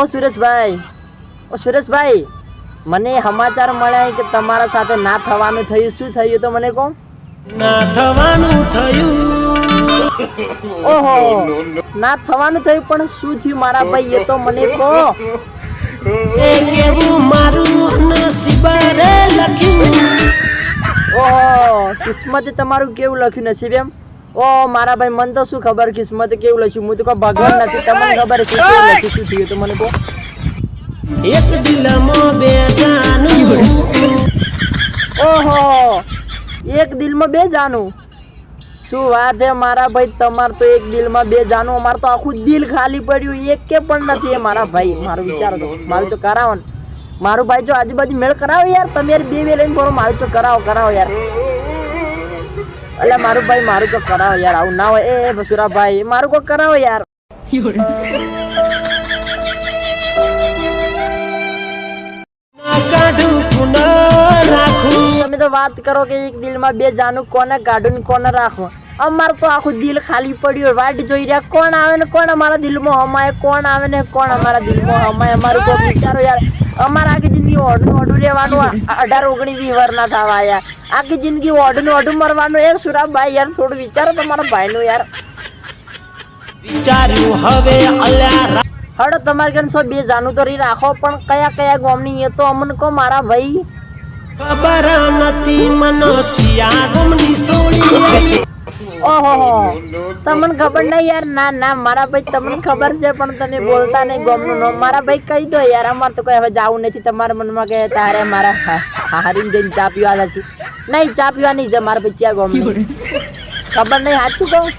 ઓ સુરેશભાઈ ઓ સુરેશભાઈ મને સમાચાર મળ્યા કે તમારા સાથે ના થવાનું થયું. શું થયું તો મને કહો. ના થવાનું થયું. ઓહો ના થવાનું થયું પણ શું થયું મારા ભાઈ એ તો મને કહો. એ કેવું મારું નસીબારે લખ્યું. ઓહો કિસ્મતે તમારું કેવું લખ્યું નસીબ એમ? ઓ મારા ભાઈ મને તો શું ખબર કિસ્મત કેવું લખ્યું? હું તો કોઈ ભગવાન નથી. તમને ખબર છે કેવું લખ્યું શું થયું તો મને કહો. એક દિલમાં બે જાનું. ઓહો એક દિલમાં બે જાનું. શું વાત હે મારા ભાઈ તમાર તો એક દિલમાં બે જાનું. અમાર તો આખું દિલ ખાલી પડ્યું. એક કે પણ નથી. એ મારા ભાઈ મારું વિચાર તો. મારું તો કરાવો ને. મારું ભાઈ જો આજુબાજુ મેળ કરાવો યાર. તમે યાર બે બે લઈને બોલો મારું તો કરાવો કરાવો યાર. એટલે મારું ભાઈ, મારું કોક કરાવો યાર, આવું ના હોય. એ બસુરા ભાઈ મારું કોઈ કરાવો યાર. તમે તો વાત કરો કે એક દિલમાં બે જાનું કોને કાઢું કોને રાખવું. અમારું તો આખું દિલ ખાલી પડ્યું વાટ જોઈ રહ્યા. કોણ આવે ને કોણ અમારા દિલમાં હમાય? કોણ આવે ને કોણ અમારા દિલમાં હમાય? અમારું કોઈ વિચારો યાર. અમારા આખી જિંદગી ઓઢું ઓઢું રહેવાનું. અઢાર, ઓગણીસ વીસ વર્ષના થવા આયા આખી જિંદગી ઓઢું ઓઢું મરવાનું. એ સુરાભાઈ યાર થોડું વિચારો તમારા ભાઈનું યાર. વિચાર્યું હવે અલ્યા હડો તમારે કેમ છો? બે જાનું તો રાખો પણ કયા કયા ગોમની એ તો અમને કો મારા ભાઈ. ખબર નથી મનો ચિયા ગમની સોળી ઓહો તમને ખબર નહીં યાર? ના ના મારા ભાઈ તમને ખબર છે પણ તને બોલતા નહીં ગમનું નામ મારા ભાઈ કહી દો યાર અમારે તો કઈ હવે જવું નથી. તમારા મનમાં કે તારે મારા હારીને જઈને ચા પીવા છે નહીં ચા પીવાની નહીં છે મારા પછી ચા ગમનું. ખબર નહીં સાચું કહું?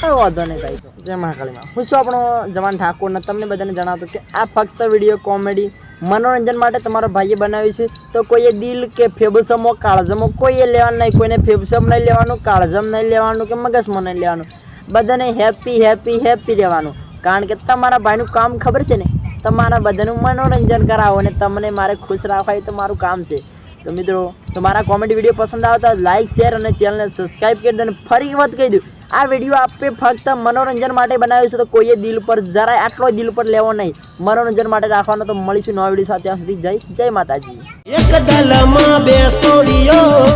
કઈ વાંધો નહીં ભાઈ તો. જય મહાકાળીમાં હું છું આપણો જવાન ઠાકોરને તમને બધાને જણાવતો કે આ ફક્ત વીડિયો કોમેડી મનોરંજન માટે તમારો ભાઈએ બનાવ્યું છે. તો કોઈએ દિલ કે ફેબસમો કાળજમો કોઈએ લેવાનું નહીં કોઈને ફેબસમ નહીં લેવાનું કાળજમ નહીં લેવાનું કે મગજમાં નહીં લેવાનું. બધાને હેપી હેપી હેપી રહેવાનું. કારણ કે તમારા ભાઈનું કામ ખબર છે ને? તમારા બધાનું મનોરંજન કરાવો અને તમને મારે ખુશ રાખવા એ તો મારું કામ છે. તો મિત્રો, તમારા કોમેડી વીડિયો પસંદ આવતા લાઇક શેર અને ચેનલને સબસ્ક્રાઈબ કરી દો અને ફરી વાત કહી દઉં. આ વીડિયો આપે ફક્ત મનોરંજન માટે બનાવ્યું છે, તો કોઈએ દિલ પર જરાય આટલો દિલ પર લેવો નહીં. મનોરંજન માટે રાખવાનો તો મળીશું નવા વીડિયો સાથે. ત્યાં સુધી જય જય માતાજી. એક દલમાં બે